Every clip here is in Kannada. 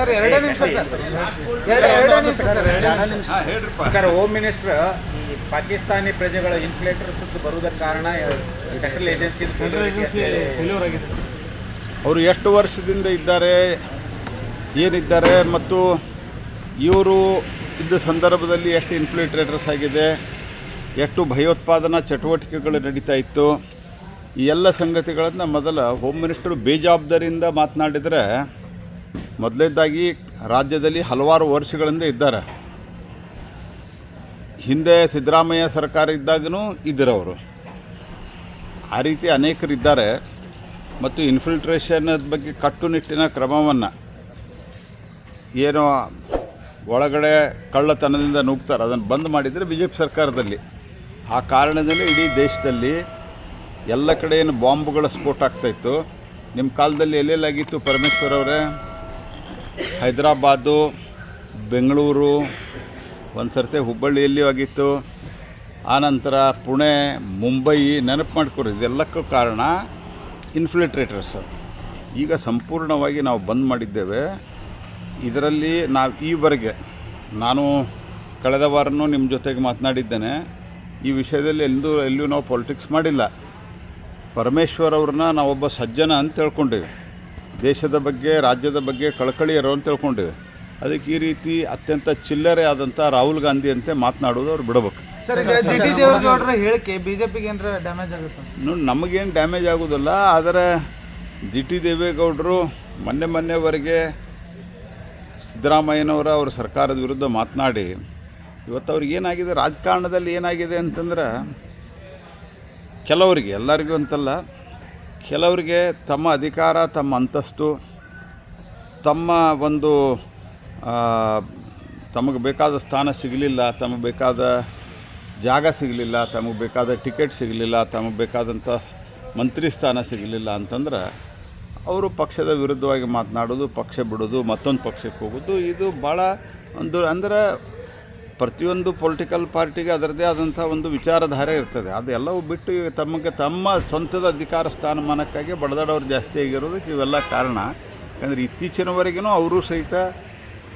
ಸರ್ ಎರಡೇ ನಿಮಿಷ ಸರ್. ಎರಡೇ ಎರಡೇ ನಿಮಿಷ ಸರ್ ಎರಡೇ ಸರ್ ಹೋಮ್ ಮಿನಿಸ್ಟರ್ ಈ ಪಾಕಿಸ್ತಾನಿ ಪ್ರಜೆಗಳ ಇನ್ಫ್ಲೇಟರ್ಸ್ ಬರುವುದಕ್ಕೆ ಕಾರಣ ಸೆಂಟ್ರಲ್ ಏಜೆನ್ಸಿ ಅವರು ಎಷ್ಟು ವರ್ಷದಿಂದ ಇದ್ದಾರೆ ಏನಿದ್ದಾರೆ ಮತ್ತು ಇವರು ಇದ್ದ ಸಂದರ್ಭದಲ್ಲಿ ಎಷ್ಟು ಇನ್ಫ್ಲೇಟ್ರೇಟರ್ಸ್ ಆಗಿದೆ ಎಷ್ಟು ಭಯೋತ್ಪಾದನಾ ಚಟುವಟಿಕೆಗಳು ನಡೀತಾ ಇತ್ತು ಈ ಎಲ್ಲ ಸಂಗತಿಗಳನ್ನು ಮೊದಲ ಹೋಮ್ ಮಿನಿಸ್ಟರ್ ಬೇಜವಾಬ್ದಾರಿಯಿಂದ ಮಾತನಾಡಿದರೆ ಮೊದಲನೇದಾಗಿ ರಾಜ್ಯದಲ್ಲಿ ಹಲವಾರು ವರ್ಷಗಳಿಂದ ಇದ್ದಾರೆ. ಹಿಂದೆ ಸಿದ್ದರಾಮಯ್ಯ ಸರ್ಕಾರ ಇದ್ದಾಗನೂ ಇದ್ದಿರೋರು. ಆ ರೀತಿ ಅನೇಕರು ಇದ್ದಾರೆ. ಮತ್ತು ಇನ್ಫಿಲ್ಟ್ರೇಷನ್ ಬಗ್ಗೆ ಕಟ್ಟುನಿಟ್ಟಿನ ಕ್ರಮವನ್ನು ಏನೋ ಒಳಗಡೆ ಕಳ್ಳತನದಿಂದ ನುಗ್ತಾರೆ ಅದನ್ನು ಬಂದ್ ಮಾಡಿದರೆ ಬಿ ಜೆ ಪಿ ಸರ್ಕಾರದಲ್ಲಿ. ಆ ಕಾರಣದಲ್ಲಿ ಇಡೀ ದೇಶದಲ್ಲಿ ಎಲ್ಲ ಕಡೆ ಏನು ಬಾಂಬ್ಗಳ ಸ್ಫೋಟ ಆಗ್ತಾಯಿತ್ತು ನಿಮ್ಮ ಕಾಲದಲ್ಲಿ ಎಲ್ಲೆಲ್ಲಾಗಿತ್ತು ಪರಮೇಶ್ವರ್ ಅವರೇ? ಹೈದರಾಬಾದು, ಬೆಂಗಳೂರು ಒಂದು ಸರ್ತಿ ಹುಬ್ಬಳ್ಳಿಯಲ್ಲಿ ಆಗಿತ್ತು ಆನಂತರ ಪುಣೆ, ಮುಂಬೈ ನೆನಪು ಮಾಡ್ಕೊರಿ, ಇದೆಲ್ಲಕ್ಕೂ ಕಾರಣ ಇನ್ಫಿಲ್ಟ್ರೇಟರ್ಸ್ ಈಗ ಸಂಪೂರ್ಣವಾಗಿ ನಾವು ಬಂದ್ ಮಾಡಿದ್ದೇವೆ. ಇದರಲ್ಲಿ ನಾವು ಈವರೆಗೆ, ನಾನು ಕಳೆದ ವಾರನೂ ನಿಮ್ಮ ಜೊತೆಗೆ ಮಾತನಾಡಿದ್ದೇನೆ. ಈ ವಿಷಯದಲ್ಲಿ ಎಲ್ಲೂ ಎಲ್ಲೂ ನಾವು ಪೊಲಿಟಿಕ್ಸ್ ಮಾಡಿಲ್ಲ. ಪರಮೇಶ್ವರ್ ಅವ್ರನ್ನ ನಾವೊಬ್ಬ ಸಜ್ಜನ ಅಂತ ತಿಳ್ಕೊಂಡಿವಿ ದೇಶದ ಬಗ್ಗೆ ರಾಜ್ಯದ ಬಗ್ಗೆ ಕಳಕಳಿ ಇರೋ ಅಂತ ತಿಳ್ಕೊಂಡಿದೆ. ಅದಕ್ಕೆ ಈ ರೀತಿ ಅತ್ಯಂತ ಚಿಲ್ಲರೆ ಆದಂಥ ರಾಹುಲ್ ಗಾಂಧಿ ಅಂತೆ ಮಾತನಾಡೋದು ಅವ್ರು ಬಿಡಬೇಕು. ಹೇಳಿಕೆ ಬಿಜೆಪಿಗೆ ಡ್ಯಾಮೇಜ್ ಆಗುತ್ತೆ? ನೋಡಿ ನಮಗೇನು ಡ್ಯಾಮೇಜ್ ಆಗೋದಿಲ್ಲ ಆದರೆ ಜಿ ಟಿ ದೇವೇಗೌಡರು ಮೊನ್ನೆ ಮೊನ್ನೆವರೆಗೆ ಸಿದ್ದರಾಮಯ್ಯನವರ ಅವ್ರ ಸರ್ಕಾರದ ವಿರುದ್ಧ ಮಾತನಾಡಿ ಇವತ್ತು ಅವ್ರಿಗೆ ಏನಾಗಿದೆ ರಾಜಕಾರಣದಲ್ಲಿ ಏನಾಗಿದೆ ಅಂತಂದ್ರೆ ಕೆಲವರಿಗೆ ಎಲ್ಲರಿಗೂ ಅಂತಲ್ಲ ಕೆಲವರಿಗೆ ತಮ್ಮ ಅಧಿಕಾರ, ತಮ್ಮ ಅಂತಸ್ತು, ತಮ್ಮ ಒಂದು ತಮಗೆ ಬೇಕಾದ ಸ್ಥಾನ ಸಿಗಲಿಲ್ಲ, ತಮಗೆ ಬೇಕಾದ ಜಾಗ ಸಿಗಲಿಲ್ಲ, ತಮಗೆ ಬೇಕಾದ ಟಿಕೆಟ್ ಸಿಗಲಿಲ್ಲ, ತಮಗೆ ಬೇಕಾದಂಥ ಮಂತ್ರಿ ಸ್ಥಾನ ಸಿಗಲಿಲ್ಲ ಅಂತಂದ್ರೆ ಅವರು ಪಕ್ಷದ ವಿರುದ್ಧವಾಗಿ ಮಾತನಾಡೋದು, ಪಕ್ಷ ಬಿಡೋದು, ಮತ್ತೊಂದು ಪಕ್ಷಕ್ಕೆ ಹೋಗೋದು, ಇದು ಭಾಳ ಒಂದು ಅಂದರೆ ಪ್ರತಿಯೊಂದು ಪೊಲಿಟಿಕಲ್ ಪಾರ್ಟಿಗೆ ಅದರದೇ ಆದಂಥ ಒಂದು ವಿಚಾರಧಾರೆ ಇರ್ತದೆ. ಅದೆಲ್ಲವೂ ಬಿಟ್ಟು ತಮಗೆ ತಮ್ಮ ಸ್ವಂತದ ಅಧಿಕಾರ ಸ್ಥಾನಮಾನಕ್ಕಾಗಿ ಬಡದಾಡೋರು ಜಾಸ್ತಿ ಆಗಿರೋದಕ್ಕೆ ಇವೆಲ್ಲ ಕಾರಣ. ಯಾಕಂದರೆ ಇತ್ತೀಚಿನವರೆಗೂ ಅವರು ಸಹಿತ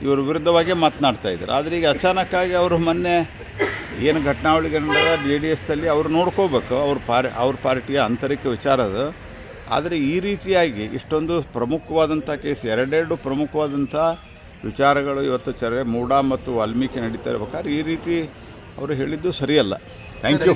ಇವ್ರ ವಿರುದ್ಧವಾಗೇ ಮಾತನಾಡ್ತಾ ಇದ್ದಾರೆ. ಆದರೆ ಈಗ ಅಚಾನಕ್ಕಾಗಿ ಅವರು ಮೊನ್ನೆ ಏನು ಘಟನಾವಳಿಗೆ ನಡೆದ ಜೆ ಡಿ ಎಸ್ದಲ್ಲಿ ಅವ್ರು ನೋಡ್ಕೋಬೇಕು. ಅವ್ರ ಪಾರ್, ಅವ್ರ ಪಾರ್ಟಿಯ ಆಂತರಿಕ ವಿಚಾರ ಅದು. ಆದರೆ ಈ ರೀತಿಯಾಗಿ ಇಷ್ಟೊಂದು ಪ್ರಮುಖವಾದಂಥ ಕೇಸ್, ಎರಡೆರಡು ಪ್ರಮುಖವಾದಂಥ ವಿಚಾರಗಳು ಇವತ್ತು ಚರ್ಚೆ ಮೂಡ ಮತ್ತು ವಾಲ್ಮೀಕಿ ನಡೀತಾ ಇರ್ಬೇಕಾದ್ರೆ ಈ ರೀತಿ ಅವರು ಹೇಳಿದ್ದು ಸರಿಯಲ್ಲ. Thank you